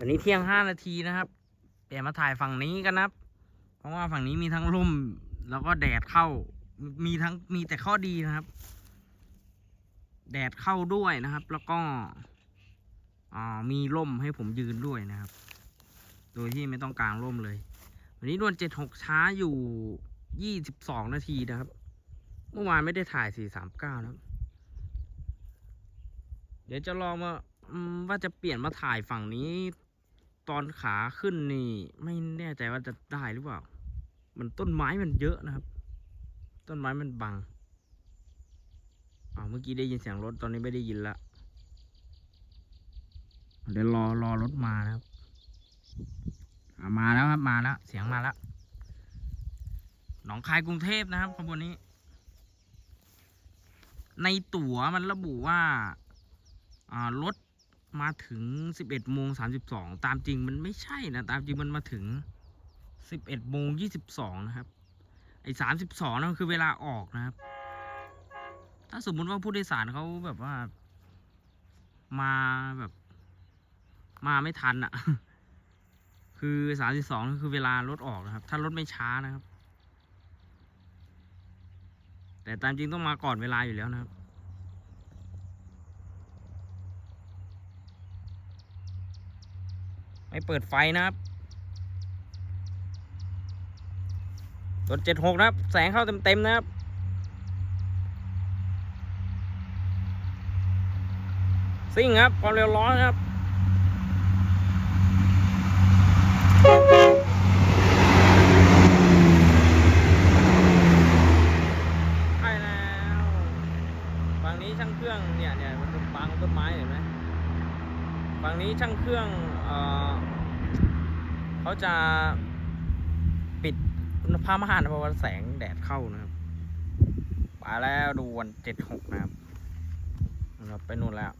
วันนี้เที่ยงห้านาทีนะครับเปลี่ยนมาถ่ายฝั่งนี้กันนะครับ เพราะว่าฝั่งนี้มีทั้งร่มแล้วก็แดดเข้า มีทั้งมีแต่ข้อดีนะครับ แดดเข้าด้วยนะครับ แล้วก็อ่ามีร่มให้ผมยืนด้วยนะครับ โดยที่ไม่ต้องกางร่มเลย วันนี้ดวนเจ็ดหกช้าอยู่ยี่สิบสองนาทีนะครับ เมื่อวานไม่ได้ถ่ายสี่สามเก้านะครับเดี๋ยวจะลองมาว่าจะเปลี่ยนมาถ่ายฝั่งนี้ ตอนขาขึ้นนี่ ไม่แน่ใจว่าจะได้หรือเปล่า มันต้นไม้มันเยอะนะครับ ต้นไม้มันบังอ้าเมื่อกี้ได้ยินเสียงรถตอนนี้ไม่ได้ยินละเดี๋ยวรอรอรถมานะครับมาแล้วครับมาแล้วเสียงมาแล้วหนองคายกรุงเทพนะครับขบวนนี้ ในตั๋วมันระบุว่าอ่ารถ มาถึงสิบเอ็ดโมงสามสิบสองตามจริงมันไม่ใช่นะ ตามจริงมันมาถึงสิบเอ็ดโมงยี่สิบสองนะครับ ไอ้สามสิบสองนั่นคือเวลาออกนะครับ ถ้าสมมุติว่าผู้โดยสารเขาแบบว่า มาแบบ มาไม่ทันอะคือสามสิบสองคือเวลารถออกนะครับ ถ้ารถไม่ช้านะครับ แต่ตามจริงต้องมาก่อนเวลาอยู่แล้วนะครับ ไม่เปิดไฟนะครับรถเจ็ดหกนะครับ แสงเข้าเต็มๆนะครับซิ่งครับความเร็วร้อยครับใช่แล้วฝั่งนี้ช่างเครื่องเนี่ยเนี่ยมันบังต้นไม้เห็นไหมฝั่งนี้ช่างเครื่องเอ่อ เขาจะปิดผ้าม่านเพราะว่าแสงแดดเข้านะครับมาแล้วดูวันเจ็ดหกนะครับ นะครับไปนู่นแล้ว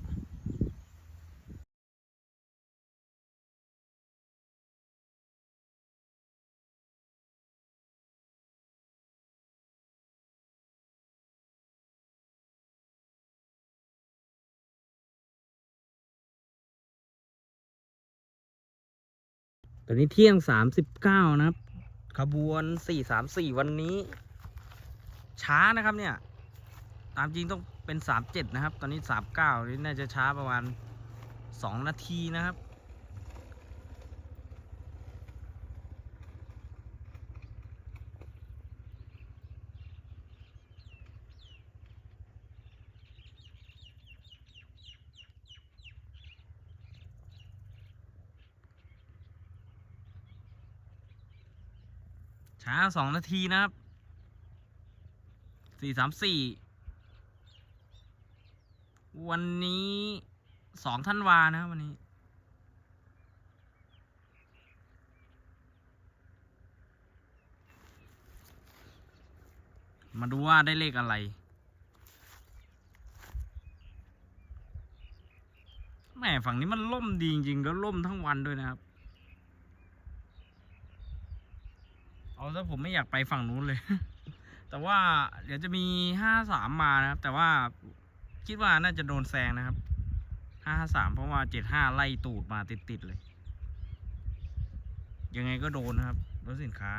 ตอนนี้เที่ยงสามสิบเก้านะครับ ขบวนสี่สามสี่วันนี้ ช้านะครับเนี่ย ตามจริงต้องเป็นสามเจ็ดนะครับ ตอนนี้สามเก้านี่น่าจะช้าประมาณสองนาทีนะครับ ช้าสองนาทีนะครับสี่สามสี่วันนี้สองท่านวานะครับวันนี้มาดูว่าได้เลขอะไรแหม่ฝั่งนี้มันล่มดีจริงๆแล้วล่มทั้งวันด้วยนะครับ เอาซะผมไม่อยากไปฝั่งนู้นเลย แต่ว่าเดี๋ยวจะมีห้าสามมานะครับ แต่ว่าคิดว่าน่าจะโดนแซงนะครับห้าสามเพราะว่าเจ็ดห้าไล่ตูดมาติดๆเลย ยังไงก็โดนนะครับรถสินค้า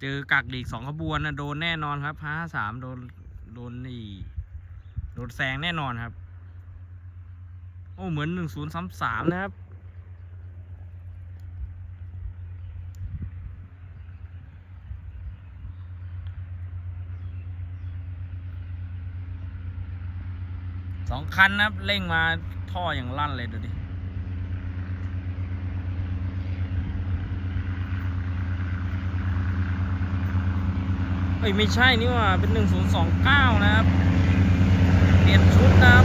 เจอกักดีกสองขบวนนะโดนแน่นอนครับห้าสามโดนโดนนี่โดนแซงแน่นอนครับ โอ้เหมือนหนึ่งศูนย์สามสามนะครับ สองคันนะครับเร่งมาท่ออย่างลั่นเลยดูดิเอ้ยไม่ใช่นี่ว่าเป็นหนึ่งศูนย์สองเก้านะครับ เปลี่ยนชุดนะครับ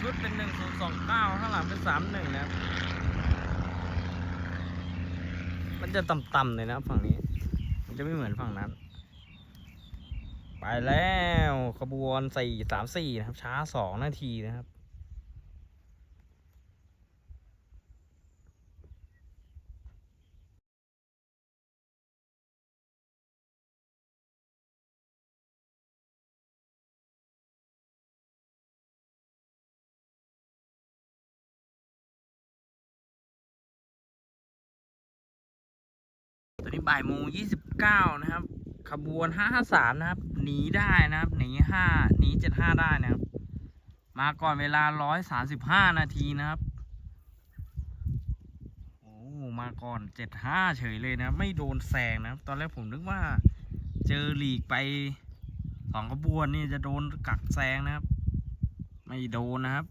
ชุดเป็นหนึ่งศูนย์สองเก้าข้างหลังเป็นสามหนึ่งนะครับ มันจะต่ำๆเลยนะฝั่งนี้ มันจะไม่เหมือนฝั่งนั้น ไปแล้วขบวนสี่สามสี่นะครับ ช้าสองนาทีนะครับ นี้บ่ายโมงยี่สิบเก้านะครับ ขบวนห้าห้าสามนะครับ หนีได้นะครับหนีห้าหนีเจ็ดห้าได้นะครับ มาก่อนเวลาร้อยสามสิบห้านาทีนะครับโอ้มาก่อนเจ็ดห้าเฉยเลยนะ ไม่โดนแซงนะครับ ตอนแรกผมนึกว่าเจอหลีกไปสองขบวนนี่จะโดนกักแซงนะครับ ไม่โดนนะครับ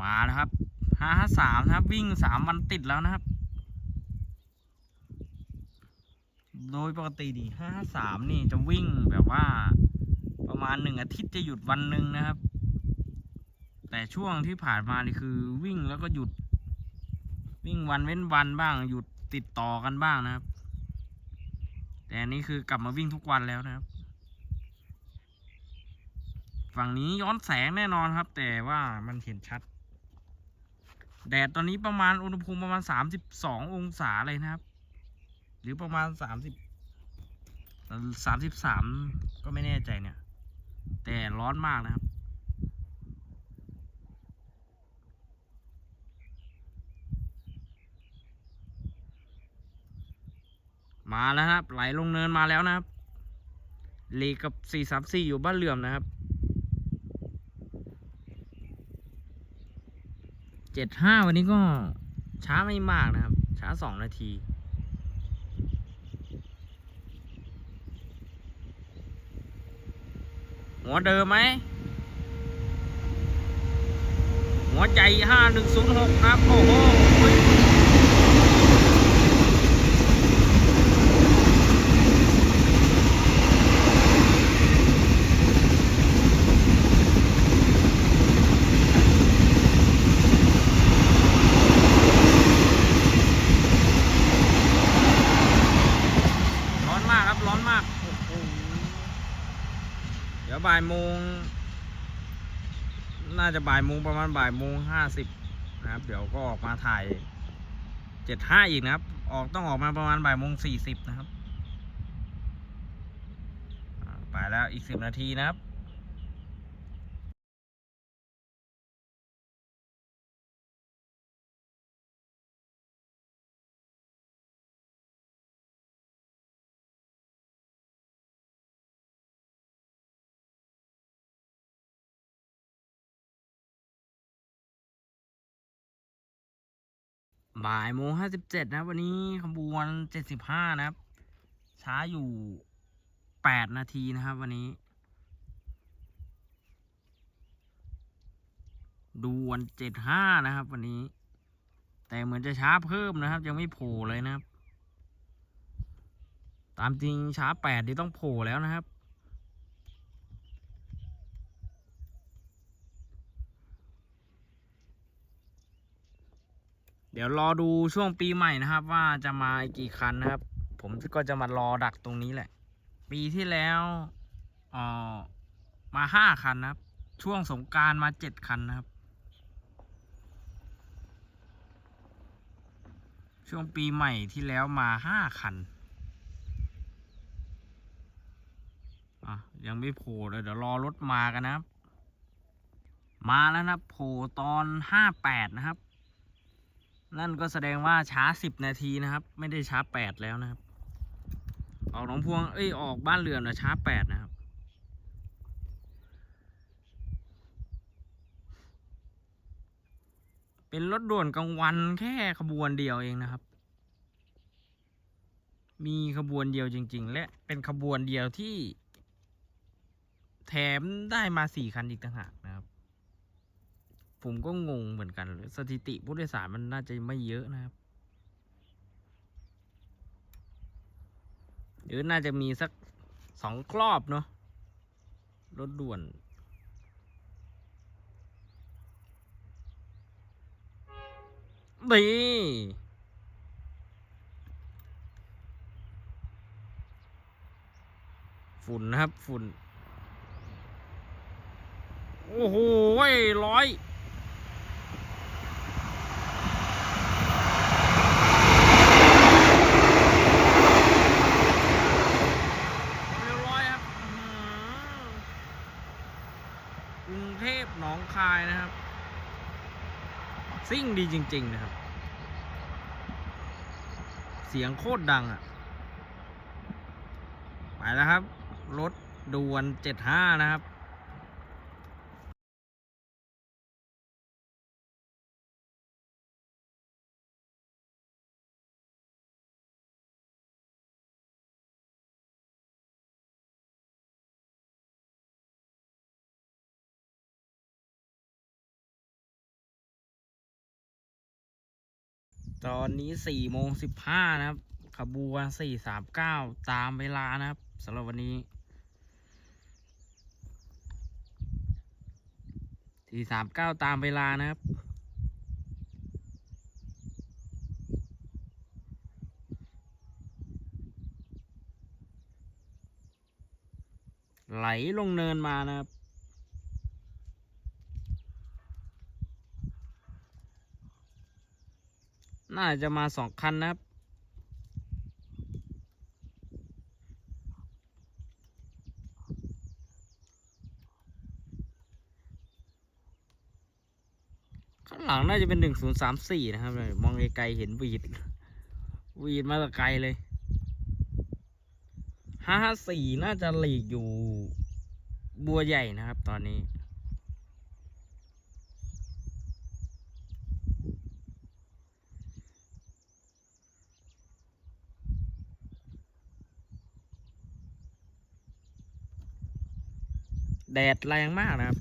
มาแล้วครับห้าห้าสามนะครับ วิ่งสามวันติดแล้วนะครับ โดยปกติดีห้าสามนี่จะวิ่งแบบว่าประมาณหนึ่งอาทิตย์จะหยุดวันหนึ่งนะครับ แต่ช่วงที่ผ่านมานี่คือวิ่งแล้วก็หยุด วิ่งวันเว้นวันบ้าง หยุดติดต่อกันบ้างนะครับ แต่อันนี้คือกลับมาวิ่งทุกวันแล้วนะครับ ฝั่งนี้ย้อนแสงแน่นอนครับ แต่ว่ามันเห็นชัด แดดตอนนี้ประมาณอุณหภูมิประมาณสามสิบสององศาเลยนะครับ หรือประมาณสามสิบสามสิบสามก็ไม่แน่ใจเนี่ย แต่ร้อนมากนะครับ มาแล้วครับ ไหลลงเนินมาแล้วนะครับเลกกับสี่สามสี่อยู่บ้านเหลื่อมนะครับ เจ็ดห้าวันนี้ก็ช้าไม่มากนะครับ ช้าสองนาทีหัวเดิมไหมหัวใจห้าหนึ่งศูนย์หกครับ โอ้โห ร้อนมากครับ ร้อนมากโอ้โหเดี๋ ยวบ่ายโมง น่าจะบ่ายโมงประมาณบ่ายโมงห้าสิบนะครับ เดี๋ยวก็ออกมาถ่ายเจ็ดห้าอีกนะครับ ออกต้องออกมาประมาณบ่ายโมงสี่สิบนะครับ ไปแล้วอีกสิบนาทีนะครับ บ่ายโมงห้าสิบเจ็ดนะวันนี้ขบวนเจ็ดสิบห้านะครับ ช้าอยู่แปดนาทีนะครับ วันนี้ ดูวันเจ็ดห้านะครับ วันนี้ แต่เหมือนจะช้าเพิ่มนะครับ ยังไม่โผล่เลยนะครับ ตามจริงช้าแปดนี่ต้องโผล่แล้วนะครับ เดี๋ยวรอดูช่วงปีใหม่นะครับ ว่าจะมากี่คันนะครับ ผมก็จะมารอดักตรงนี้แหละ ปีที่แล้วอ่อมาห้าคันนะครับ ช่วงสงการมาเจ็ดคันนะครับ ช่วงปีใหม่ที่แล้วมาห้าคันอะยังไม่โผล่เลยเดี๋ยวรอรถมากันนะครับ มาแล้วนะโผล่ตอนห้าแปดนะครับ นั่นก็แสดงว่าช้าสิบนาทีนะครับ ไม่ได้ช้าแปดแล้วนะครับ ออกหนองพวงเอ้ยออกบ้านเรือนนะช้าแปดนะครับ เป็นรถด่วนกลางวันแค่ขบวนเดียวเองนะครับ มีขบวนเดียวจริง ๆ และเป็นขบวนเดียวที่ แถมได้มาสี่คันอีกต่างหาก ผมก็งงเหมือนกันเลยสถิติผู้โดยสารมันน่าจะไม่เยอะนะครับ หรือน่าจะมีสักสองครอบเนาะรถด่วน นี่ฝุ่นนะครับ ฝุ่น โอ้โหร้อยเรียบร้อยครับอื้อหือกรุงเทพหนองคายนะครับ ซิ่งดีจริง ๆ นะครับ เสียงโคตรดังอะ่ะ ไปแล้วครับ รถด่วน 75 นะครับ ตอนนี้สี่โมงสิบห้านะครับ ขบวนสี่สามเก้าตามเวลานะครับสำหรับวันนี้สี่สามเก้าตามเวลานะครับ ไหลลงเนินมานะครับ น่าจะมาสองคันนะครับ ข้างหลังน่าจะเป็นหนึ่งศูนย์สามสี่นะครับ มองไกลๆเห็นวีด วีดมาแต่ไกลเลยห้าสี่น่าจะหลีกอยู่บัวใหญ่นะครับตอนนี้ แดดแรงมากนะครับ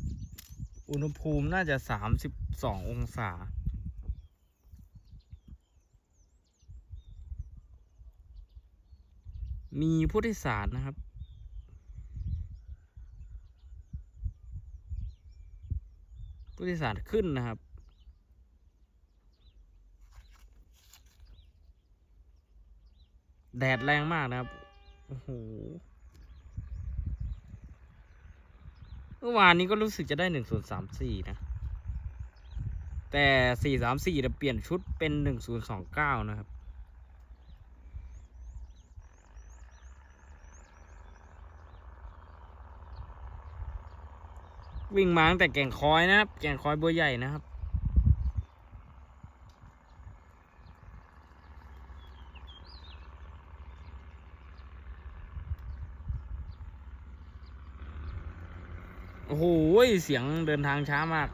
อุณหภูมิน่าจะสามสิบสององศา มีผู้โดยสารนะครับผู้โดยสารขึ้นนะครับ แดดแรงมากนะครับ โอ้โห เมื่อวานนี้ก็รู้สึกจะได้หนึ่งศูนย์สามสี่นะ แต่สี่สามสี่จะเปลี่ยนชุดเป็นหนึ่งศูนย์สองเก้านะครับ วิ่งมาตั้งแต่แก่งคอยนะครับ แก่งคอยบัวใหญ่นะครับ โอ้โห เสียงเดินทางช้ามาก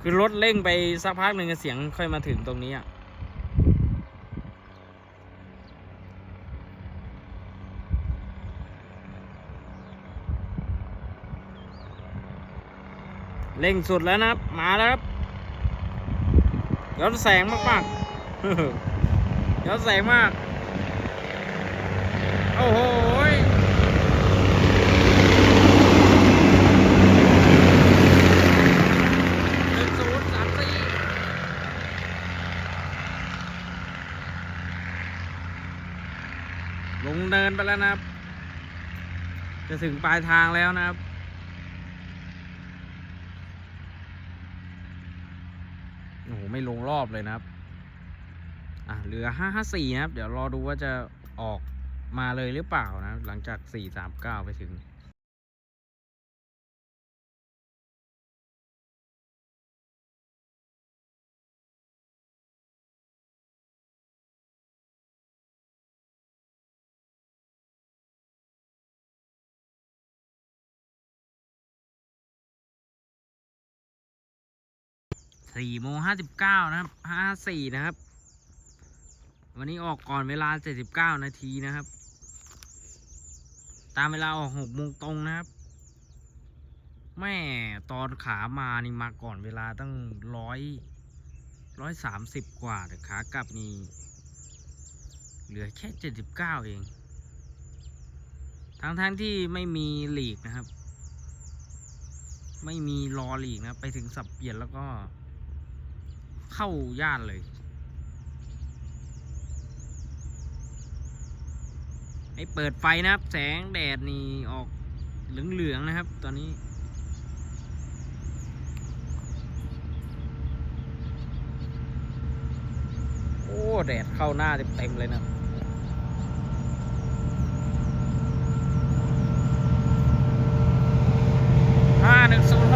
คือรถเร่งไปสักพักหนึ่งเสียงค่อยมาถึงตรงนี้อะเร่งสุดแล้วนะครับ มาแล้วครับย้อนแสงมากๆย้อนแสงมาก โอ้โหนึ่งศูนย์สามสี่ลงเนิน ไปแล้วนะครับ จะถึงปลายทางแล้วนะครับ โอ้โห ไม่ลงรอบเลยนะครับ อะ เหลือห้าห้าสี่นะครับ เดี๋ยวรอดูว่าจะออกมาเลยหรือเปล่านะ หลังจากสี่สามเก้าไปถึง สี่โมงห้าสิบเก้านะครับห้าสี่นะครับ วันนี้ออกก่อนเวลาเจ็ดสิบเก้านาทีนะครับ ตามเวลาออกหกโมงตรงนะครับ แม่ตอนขามานี่มาก่อนเวลาตั้งร้อยร้อยสามสิบกว่าแต่ขากลับนี่เหลือแค่เจ็ดสิบเก้าเอง ทั้งทั้งๆที่ไม่มีหลีกนะครับ ไม่มีรอหลีกนะ ไปถึงสับเปลี่ยนแล้วก็ เข้าย่านเลยไอ้เปิดไฟนะครับ แสงแดดนี่ออกเหลืองๆนะครับ ตอนนี้ โอ้แดดเข้าหน้าเต็มๆเลยนะห้าหนึ่งศูนย์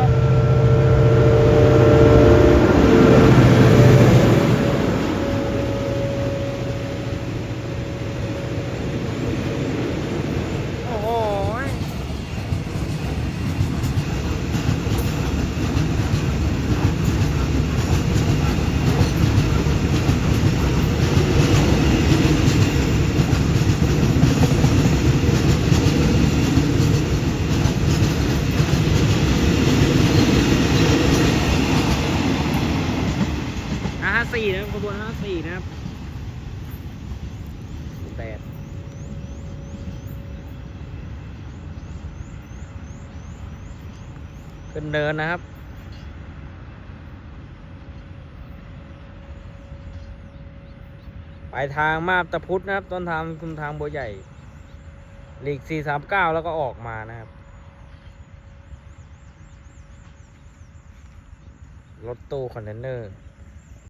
สี่นะครับขบวนห้าสี่นะครับแปดขึ้นเดินนะครับไปทางมาบตะพุธนะครับ ต้นทางคุมทางบัวใหญ่หลีกสี่สามเก้าแล้วก็ออกมานะครับ รถตู้คอนเทนเนอร์